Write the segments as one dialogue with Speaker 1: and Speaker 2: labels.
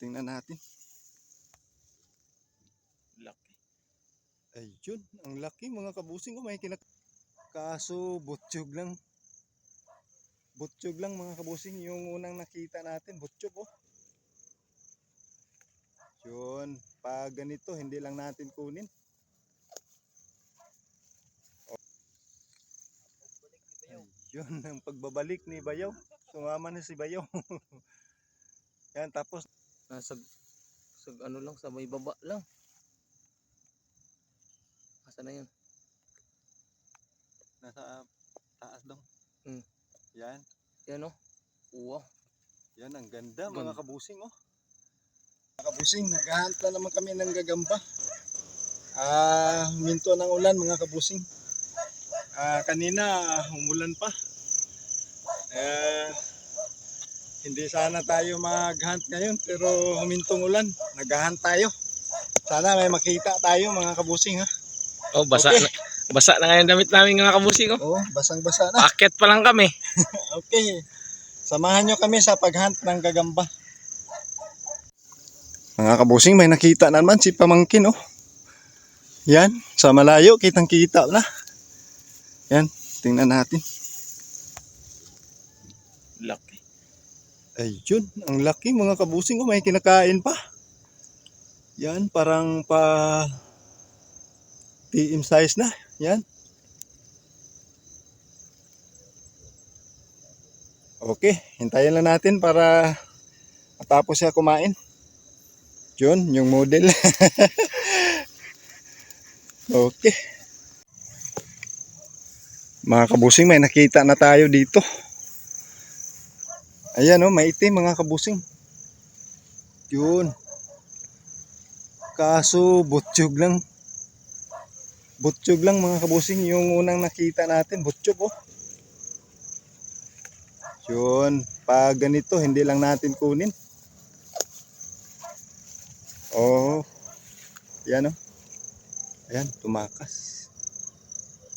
Speaker 1: tingnan natin.
Speaker 2: Laki.
Speaker 1: Ayun, ang laki mga kabusing ko. May kinak... Kaso, butsyog lang. Butsyog lang mga kabusing. Yung unang nakita natin, butsyog oh. Yun, pag ganito, hindi lang natin kunin. Ayun, ang pagbabalik ni Bayaw. Sumama na si Bayaw. Yan, tapos
Speaker 2: Nasa sa ano lang sa may baba lang. Asa na 'yun?
Speaker 1: nasa taas dong.
Speaker 2: Hmm.
Speaker 1: Yan,
Speaker 2: Yan oh. Wow.
Speaker 1: yan ang ganda mga
Speaker 2: Ganda.
Speaker 1: kabusing oh. Mga kabusing, naghahunt na naman kami ng gagamba. Ah, minto ng ulan mga kabusing. Ah, kanina umulan pa. Eh, hindi sana tayo mag-hunt ngayon pero humintong ulan. Nag-hunt tayo. Sana may makita tayo mga kabusing ha.
Speaker 2: Oh, basa
Speaker 1: Okay.
Speaker 2: na. Basa na ngayon damit namin mga kabusing oh.
Speaker 1: Oh, basang-basa na.
Speaker 2: Paket pa lang kami.
Speaker 1: Okay. Samahan nyo kami sa paghunt ng gagamba. Mga kabusing, may nakita na naman si Pamangkin, oh. Yan, sa malayo, kitang kita na. Yan, tingnan natin.
Speaker 2: Laki.
Speaker 1: Ayun, ang laki mga kabusing ko, may kinakain pa. Yan, parang pa PM size na. Yan. Okay, hintayin lang natin para matapos siya kumain. Yun, yung model. okay. Mga kabusing, may nakita na tayo dito. Ayan oh, maitim mga kabusing. Yun. Kaso butsyog lang. Butsyog lang mga kabusing. Yung unang nakita natin, butsyog oh. Yun. Pag ganito, hindi lang natin kunin. Oh. Yan oh. Ayan, tumakas.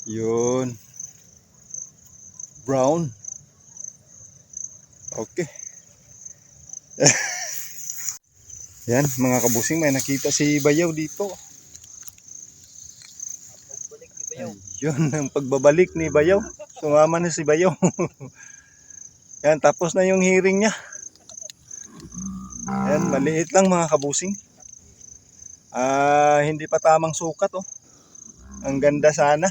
Speaker 1: Yun. Brown. Okay. Yan, mga kabusing, may nakita si Bayaw dito.
Speaker 2: Pagbalik ni Bayaw.
Speaker 1: Ayun, ang pagbabalik ni Bayaw. Sumama na si Bayaw. Yan, tapos na yung hearing niya. Yan, maliit lang mga kabusing. Ah, hindi pa tamang sukat oh. Ang ganda sana.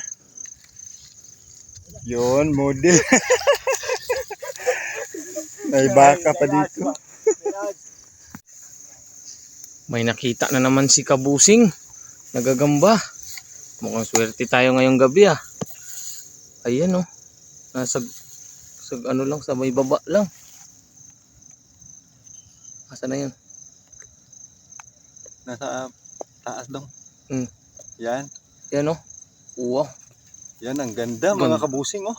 Speaker 1: Yun, model. May baka pa dito.
Speaker 2: May nakita na naman si Kabusing. Nagagamba. Mukhang swerte tayo ngayong gabi ah. Ayan oh. Nasa sa ano lang sa may baba lang. Asa na 'yun?
Speaker 1: Nasa taas dong.
Speaker 2: Hmm.
Speaker 1: Yan.
Speaker 2: Yan oh. Wow.
Speaker 1: Yan, ang ganda
Speaker 2: Ganda.
Speaker 1: mga kabusing oh.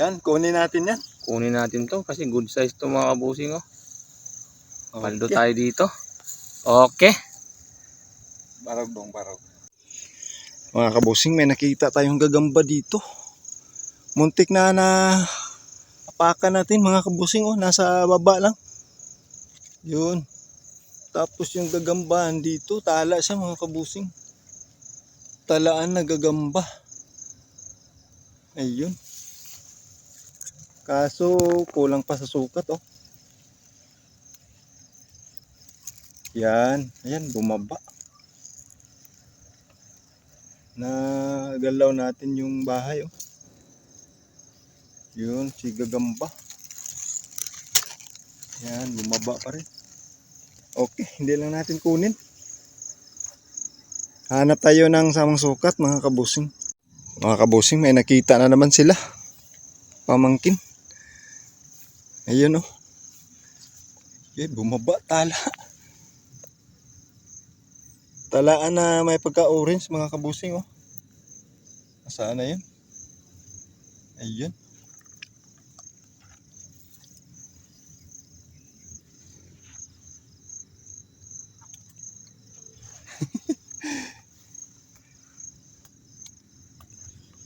Speaker 1: Yan, kunin natin yan.
Speaker 2: Kunin natin to kasi good size to mga kabusing oh. Paldo
Speaker 1: Okay.
Speaker 2: tayo dito. Okay.
Speaker 1: Barog dong, barog. Mga kabusing, may nakita tayong gagamba dito. Muntik na na apakan natin mga kabusing oh, nasa baba lang. Yun. Tapos yung gagambahan dito, tala siya mga kabusing. Talaan na gagamba. Ayun. Kaso kulang pa sa sukat oh. Yan, ayan bumaba. Nagalaw natin yung bahay oh. Yun, si Gagamba. Yan, bumaba pa rin. Okay, hindi lang natin kunin. Hanap tayo ng samang sukat mga kabusing. Mga kabusing, may nakita na naman sila. Pamangkin. Ayun oh. Okay, bumaba, tala. Talaan na may pagka-orange mga kabusing oh. Saan na yun? Ayun.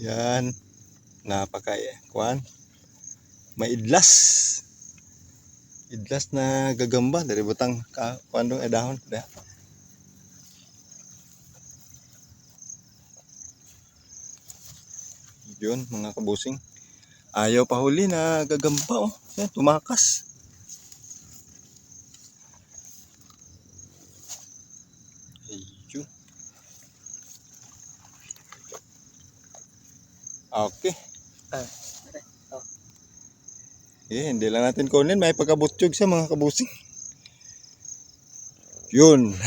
Speaker 1: Yan. Napaka kuan. Maidlas. Idlas na gagamba dari butang ka kuando eh dahon da. Yun mga kabusing. Ayaw pa huli na gagamba oh. Yan, tumakas. Ayun. Okay.
Speaker 2: Ah,
Speaker 1: Eh, hindi lang natin kunin. May pagkabutyog sa mga kabusing. Yun.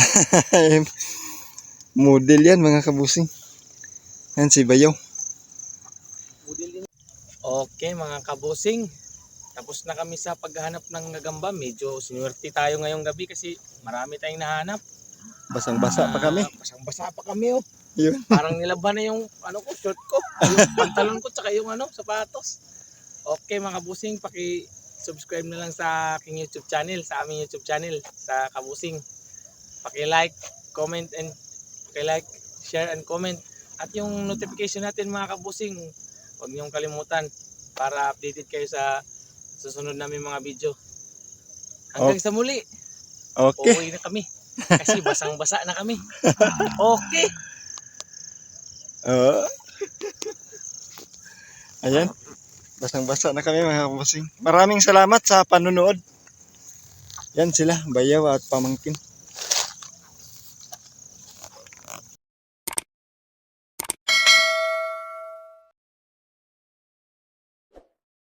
Speaker 1: Model yan mga kabusing. Yan si Bayaw.
Speaker 2: Okay mga kabusing. Tapos na kami sa paghahanap ng gagamba. Medyo sinuwerte tayo ngayong gabi kasi marami tayong nahanap.
Speaker 1: Basang-basa pa kami.
Speaker 2: Ah, Basang-basa pa kami oh.
Speaker 1: Yun.
Speaker 2: Parang nilaban na yung ano ko, short ko. Yung pantalon ko tsaka yung ano, sapatos. Okay mga kabusing, paki-subscribe na lang sa aking YouTube channel, sa aming YouTube channel, sa Kabusing. Paki-like, comment and paki-like, share and comment. At yung notification natin mga kabusing, huwag niyong kalimutan para updated kayo sa susunod namin mga video. Hanggang sa muli,
Speaker 1: Okay.
Speaker 2: uuwi na kami. Kasi basang-basa na kami. Okay.
Speaker 1: Oo. Ayan. Basang-basa na kami mga kabusing. Maraming salamat sa panunood. Yan sila, Bayaw at Pamangkin.